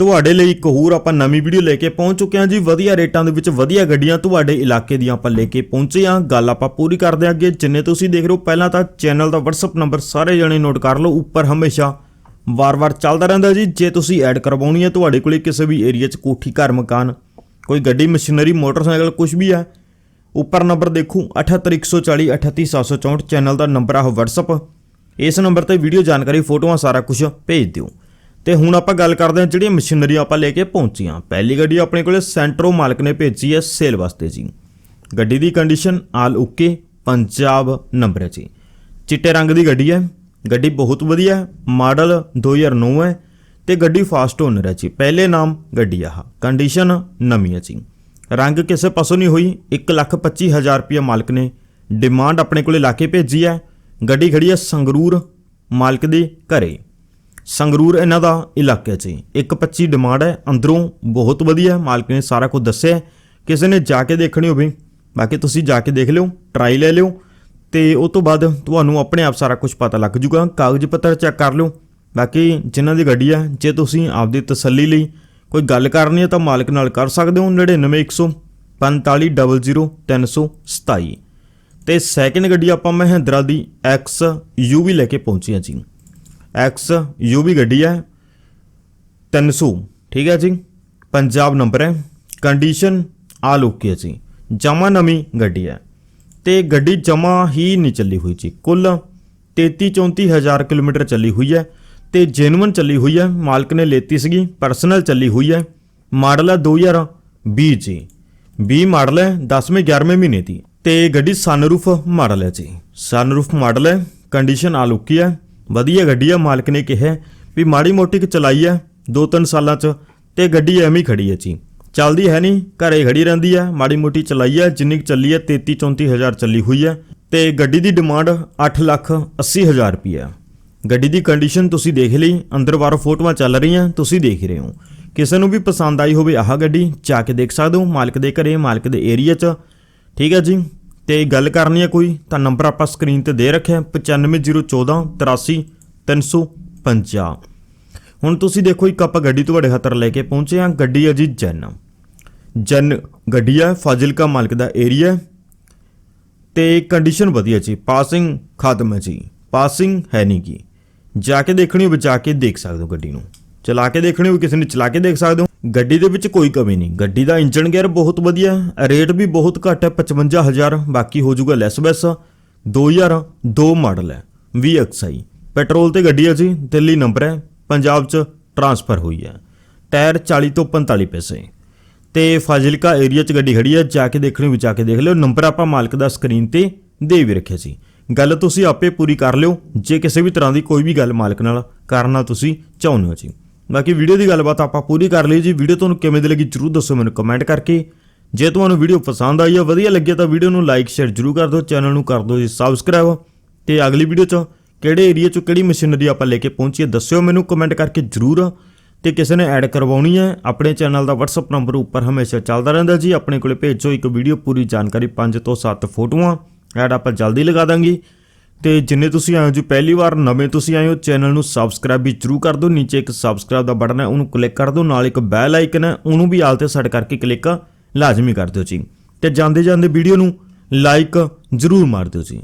ਤੁਹਾਡੇ ਲਈ ਇੱਕ ਹੋਰ ਆਪਾਂ ਨਵੀਂ ਵੀਡੀਓ ਲੈ ਕੇ ਪਹੁੰਚ ਚੁੱਕੇ ਹਾਂ ਜੀ। ਵਧੀਆ ਰੇਟਾਂ ਦੇ ਵਿੱਚ ਵਧੀਆ ਗੱਡੀਆਂ ਤੁਹਾਡੇ ਇਲਾਕੇ ਦੀਆਂ ਆਪਾਂ ਲੈ ਕੇ ਪਹੁੰਚੇ ਹਾਂ। ਗੱਲ ਆਪਾਂ ਪੂਰੀ ਕਰਦੇ ਹਾਂ ਅੱਗੇ। ਜਿੰਨੇ ਤੁਸੀਂ ਦੇਖ ਰਹੇ ਹੋ, ਪਹਿਲਾਂ ਤਾਂ ਚੈਨਲ ਦਾ WhatsApp ਨੰਬਰ ਸਾਰੇ ਜਣੇ ਨੋਟ ਕਰ ਲਓ। ਉੱਪਰ ਹਮੇਸ਼ਾ ਵਾਰ-ਵਾਰ ਚੱਲਦਾ ਰਹਿੰਦਾ ਜੀ। ਜੇ ਤੁਸੀਂ ਐਡ ਕਰਵਾਉਣੀ ਹੈ ਤੁਹਾਡੇ ਕੋਲੇ ਕਿਸੇ ਵੀ ਏਰੀਆ 'ਚ ਕੋਠੀ, ਘਰ, ਮਕਾਨ, ਕੋਈ ਗੱਡੀ ਮਸ਼ੀਨਰੀ ਮੋਟਰਸਾਈਕਲ ਕੁਝ ਵੀ ਹੈ, ਉੱਪਰ ਨੰਬਰ ਦੇਖੋ। 78140 38764 ਚੈਨਲ ਦਾ ਨੰਬਰ ਆ WhatsApp ਇਸ ਨੰਬਰ ਤੇ ਵੀਡੀਓ ਜਾਣਕਾਰੀ, ਫੋਟੋਆਂ, ਸਾਰਾ ਕੁਝ ਭੇਜ ਦਿਓ। ਤੇ ਹੁਣ ਆਪਾਂ ਗੱਲ ਕਰਦੇ ਹਾਂ ਜਿਹੜੀਆਂ ਮਸ਼ੀਨਰੀ ਆਪਾਂ ਲੈ ਕੇ ਪਹੁੰਚੀਆਂ। ਪਹਿਲੀ ਗੱਡੀ ਆਪਣੇ ਕੋਲੇ ਸੈਂਟਰੋ ਮਾਲਕ ਨੇ ਭੇਜੀ ਹੈ ਸੇਲ ਵਾਸਤੇ ਜੀ। ਗੱਡੀ ਦੀ condition all okay Punjab number ਹੈ ਜੀ। ਚਿੱਟੇ ਰੰਗ ਦੀ ਗੱਡੀ ਹੈ। ਗੱਡੀ ਬਹੁਤ ਵਧੀਆ ਹੈ। ਮਾਡਲ 2009 ਹੈ ਤੇ ਗੱਡੀ ਫਾਸਟ ਓਨਰ ਹੈ ਜੀ। ਪਹਿਲੇ ਨਾਮ ਗੱਡੀ ਆਹ। ਕੰਡੀਸ਼ਨ ਨਵੀਂ ਹੈ ਜੀ। ਰੰਗ ਕਿਸੇ ਪਾਸੋਂ ਨਹੀਂ ਹੋਈ। 125000 ਰੁਪਏ ਮਾਲਕ ਨੇ ਡਿਮਾਂਡ ਆਪਣੇ ਕੋਲੇ ਲਾ ਕੇ ਭੇਜੀ ਹੈ। ਗੱਡੀ ਖੜੀ ਹੈ ਸੰਗਰੂਰ ਮਾਲਕ ਦੇ ਘਰੇ। ਸੰਗਰੂਰ ਇਹਨਾਂ ਦਾ ਇਲਾਕਾ 'ਚ 125 ਡਿਮਾਂਡ ਹੈ, ਅੰਦਰੋਂ ਬਹੁਤ ਵਧੀਆ ਮਾਲਕ ਨੇ ਸਾਰਾ ਕੁਝ ਦੱਸਿਆ ਕਿਸੇ ਨੇ ਜਾ ਕੇ ਦੇਖਣੀ ਹੋਵੇ। ਬਾਕੀ ਤੁਸੀਂ ਜਾ ਕੇ ਦੇਖ ਲਿਓ ਟਰਾਈ ਲੈ ਲਿਓ। ਤੇ ਉਸ ਤੋਂ ਬਾਅਦ ਤੁਹਾਨੂੰ ਆਪਣੇ ਆਪ ਸਾਰਾ ਕੁਝ ਪਤਾ ਲੱਗ ਜੂਗਾ। ਕਾਗਜ਼ ਪੱਤਰ ਚੈੱਕ ਕਰ ਲਿਓ। ਬਾਕੀ ਜਿਨ੍ਹਾਂ ਦੀ ਗੱਡੀ ਹੈ, ਜੇ ਤੁਸੀਂ ਆਪਦੀ ਤਸੱਲੀ ਲਈ ਕੋਈ ਗੱਲ ਕਰਨੀ ਹੈ, ਤਾਂ ਮਾਲਕ ਨਾਲ ਕਰ ਸਕਦੇ ਹੋ। 9914500327 ਤੇ ਸੈਕਿੰਡ ਗੱਡੀ ਆਪਾਂ ਮਹਿੰਦਰਾ ਦੀ X UV ਲੈ ਕੇ ਪਹੁੰਚੇ ਹਾਂ ਜੀ। X UV ਗੱਡੀ ਹੈ। 300 ਠੀਕ ਹੈ ਜੀ। ਪੰਜਾਬ ਨੰਬਰ ਹੈ। ਕੰਡੀਸ਼ਨ ਆਲ ਓਕੇ ਹੈ ਜੀ। ਜਮਾ ਨਵੀਂ ਗੱਡੀ ਹੈ। ਤੇ ਗੱਡੀ ਜਮਾ ਹੀ ਨਹੀਂ ਚੱਲੀ ਹੋਈ ਜੀ। ਕੁੱਲ 33 34 ਹਜ਼ਾਰ ਕਿਲੋਮੀਟਰ ਚੱਲੀ ਹੋਈ ਹੈ। ਤੇ ਜੈਨੂਇਨ ਚੱਲੀ ਹੋਈ ਹੈ। ਮਾਲਕ ਨੇ ਲੇਤੀ ਸੀਗੀ। ਪਰਸਨਲ ਚੱਲੀ ਹੋਈ ਹੈ। ਮਾਡਲ ਹੈ 2020 ਜੀ। 20 ਮਾਡਲ ਹੈ। 10ਵੇਂ 11ਵੇਂ ਮਹੀਨੇ ਦੀ। ਤੇ ਗੱਡੀ ਸਨਰੂਫ ਮਾਡਲ ਹੈ ਜੀ। ਸਨਰੂਫ ਮਾਡਲ ਹੈ। ਕੰਡੀਸ਼ਨ ਆ ਲੁਕੀ ਹੈ। ਵਧੀਆ ਗੱਡੀ ਆ, ਮਾਲਕ ਨੇ ਕਿਹਾ ਵੀ ਮਾੜੀ ਮੋਟੀ ਕਿ ਚਲਾਈ ਹੈ 2-3 ਸਾਲਾਂ ਚ, ਤੇ ਗੱਡੀ ਐਵੇਂ ਹੀ ਖੜੀ ਹੈ ਜੀ। ਚੱਲਦੀ ਹੈ ਨਹੀਂ, ਘਰੇ ਖੜੀ ਰਹਿੰਦੀ ਹੈ ਮਾੜੀ ਮੋਟੀ ਚਲਾਈ ਹੈ ਜਿੰਨੀ ਕੁ ਚੱਲੀ ਹੈ 33-34 ਹਜ਼ਾਰ ਚੱਲੀ ਹੋਈ ਹੈ ਤੇ ਗੱਡੀ ਦੀ ਡਿਮਾਂਡ 8 ਲੱਖ 80 ਹਜ਼ਾਰ ਰੁਪਏ ਗੱਡੀ ਦੀ ਕੰਡੀਸ਼ਨ ਤੁਸੀਂ ਦੇਖ ਲਈ, ਅੰਦਰ ਬਾਹਰੋਂ ਫੋਟੋਆਂ ਚੱਲ ਰਹੀਆਂ, ਤੁਸੀਂ ਦੇਖ ਰਹੇ ਹੋ। ਕਿਸੇ ਨੂੰ ਵੀ ਪਸੰਦ ਆਈ ਹੋਵੇ ਆਹ ਗੱਡੀ, ਜਾ ਕੇ ਦੇਖ ਸਕਦੇ ਹੋ, ਮਾਲਕ ਦੇ ਘਰੇ, ਮਾਲਕ ਦੇ ਏਰੀਆ 'ਚ। ਠੀਕ ਹੈ ਜੀ? ਤੇ ਗੱਲ ਕਰਨੀ ਹੈ ਕੋਈ, ਤਾਂ ਨੰਬਰ ਆਪਾਂ ਸਕਰੀਨ ਤੇ ਦੇ ਰੱਖਿਆ 9501483350 ਹੁਣ ਤੁਸੀਂ ਦੇਖੋ ਇੱਕ ਆਪਾਂ ਗੱਡੀ ਤੁਹਾਡੇ ਹੱਥਰ ਲੈ ਕੇ ਪਹੁੰਚੇ ਹਾਂ, ਗੱਡੀ ਹੈ ਜੀ ਜੈਨ। ਜੈਨ ਗੱਡੀ ਹੈ, ਫਾਜ਼ਿਲਕਾ ਮਾਲਕ ਦਾ ਏਰੀਆ ਤੇ ਕੰਡੀਸ਼ਨ ਵਧੀਆ ਜੀ ਪਾਸਿੰਗ ਖਤਮ ਹੈ ਜੀ ਪਾਸਿੰਗ ਹੈ ਨਹੀਂ ਕੀ ਜਾ ਕੇ ਦੇਖਣੀ ਹੋਵੇ ਜਾ ਕੇ ਦੇਖ ਸਕਦੇ ਹੋ ਗੱਡੀ ਨੂੰ। ਚਲਾ ਕੇ ਦੇਖਣੀ ਹੋਵੇ ਕਿਸੇ ਨੇ ਚਲਾ ਕੇ ਦੇਖ ਸਕਦੇ ਹੋ। ਗੱਡੀ ਦੇ ਵਿੱਚ ਕੋਈ ਕਮੀ ਨਹੀਂ। ਗੱਡੀ ਦਾ ਇੰਜਨ ਗੇਅਰ ਬਹੁਤ ਵਧੀਆ ਹੈ। ਰੇਟ ਵੀ ਬਹੁਤ ਘੱਟ ਹੈ 55000 ਬਾਕੀ ਹੋ ਜਾਊਗਾ ਲੈਸ ਬੈਸ। 2002 ਮਾਡਲ ਹੈ। VXI ਪੈਟਰੋਲ ਤੇ ਗੱਡੀ ਹੈ ਜੀ, ਦਿੱਲੀ ਨੰਬਰ ਹੈ। ਪੰਜਾਬ 'ਚ ਟਰਾਂਸਫਰ ਹੋਈ ਹੈ। ਟਾਇਰ 40 ਤੋਂ 45 ਪੈਸੇ। ਤੇ ਫਾਜ਼ਿਲਕਾ ਏਰੀਆ 'ਚ ਗੱਡੀ ਖੜੀ ਹੈ। ਜਾ ਕੇ ਦੇਖਣੀ ਵੀ ਜਾ ਕੇ ਦੇਖ ਲਿਓ। ਨੰਬਰ ਆਪਾਂ ਮਾਲਕ ਦਾ ਸਕਰੀਨ ਤੇ ਦੇ ਵੀ ਰੱਖਿਆ ਸੀ। ਗੱਲ ਤੁਸੀਂ ਆਪੇ ਪੂਰੀ ਕਰ ਲਿਓ। ਜੇ ਕਿਸੇ ਵੀ ਤਰ੍ਹਾਂ ਦੀ ਕੋਈ ਵੀ ਗੱਲ ਮਾਲਕ ਨਾਲ, ਕਰਨਾ ਤੁਸੀਂ ਚਾਹੁੰਦੇ ਹੋ ਜੀ। ਬਾਕੀ ਵੀਡੀਓ ਦੀ ਗੱਲਬਾਤ ਆਪਾਂ ਪੂਰੀ ਕਰ ਲਈ ਜੀ। ਵੀਡੀਓ ਤੁਹਾਨੂੰ ਕਿਵੇਂ ਦੀ ਲੱਗੀ ਜਰੂਰ ਦੱਸੋ ਮੈਨੂੰ ਕਮੈਂਟ ਕਰਕੇ। ਜੇ ਤੁਹਾਨੂੰ ਵੀਡੀਓ ਪਸੰਦ ਆਈ ਹੈ ਵਧੀਆ ਲੱਗਿਆ ਤਾਂ ਵੀਡੀਓ ਨੂੰ ਲਾਈਕ ਸ਼ੇਅਰ ਜਰੂਰ ਕਰ ਦਿਓ ਚੈਨਲ ਨੂੰ ਕਰ ਦਿਓ ਜੀ ਸਬਸਕ੍ਰਾਈਬ ਤੇ ਅਗਲੀ ਵੀਡੀਓ 'ਚ ਕਿਹੜੇ ਏਰੀਆ 'ਚ ਕਿਹੜੀ ਮਸ਼ੀਨਰੀ ਆਪਾਂ ਲੈ ਕੇ ਪਹੁੰਚੀਏ, ਦੱਸਿਓ ਮੈਨੂੰ ਕਮੈਂਟ ਕਰਕੇ ਜਰੂਰ। ਤੇ ਕਿਸੇ ਨੇ ਐਡ ਕਰਵਾਉਣੀ ਹੈ ਆਪਣੇ ਚੈਨਲ ਦਾ WhatsApp ਨੰਬਰ ਉੱਪਰ ਹਮੇਸ਼ਾ ਚੱਲਦਾ ਰਹਿੰਦਾ ਜੀ। ਆਪਣੇ ਕੋਲੇ ਭੇਜੋ ਇੱਕ ਵੀਡੀਓ, ਪੂਰੀ ਜਾਣਕਾਰੀ 5 ਤੋਂ 7 ਫੋਟੋਆਂ। ਐਡ ਆਪਾਂ ਜਲਦੀ ਲਗਾ ਦਾਂਗੇ। ਤੇ ਜਿੰਨੇ ਤੁਸੀਂ ਆਏ ਹੋ ਜੀ, ਪਹਿਲੀ ਵਾਰ ਨਵੇਂ ਤੁਸੀਂ ਆਏ ਹੋ, ਚੈਨਲ ਨੂੰ ਸਬਸਕ੍ਰਾਈਬ ਵੀ ਜਰੂਰ ਕਰ ਦਿਓ। ਨੀਚੇ ਇੱਕ ਸਬਸਕ੍ਰਾਈਬ ਦਾ ਬਟਨ ਹੈ, ਉਹਨੂੰ ਕਲਿੱਕ ਕਰ ਦਿਓ। ਨਾਲ ਇੱਕ ਬੈਲ ਆਈਕਨ ਹੈ, ਉਹਨੂੰ ਵੀ ਆਲ ਤੇ ਸੈੱਟ ਕਰਕੇ ਕਲਿੱਕ ਲਾਜ਼ਮੀ ਕਰ ਦਿਓ ਜੀ। ਤੇ ਜਾਂਦੇ ਜਾਂਦੇ ਵੀਡੀਓ ਨੂੰ ਲਾਈਕ ਜਰੂਰ ਮਾਰ ਦਿਓ ਜੀ।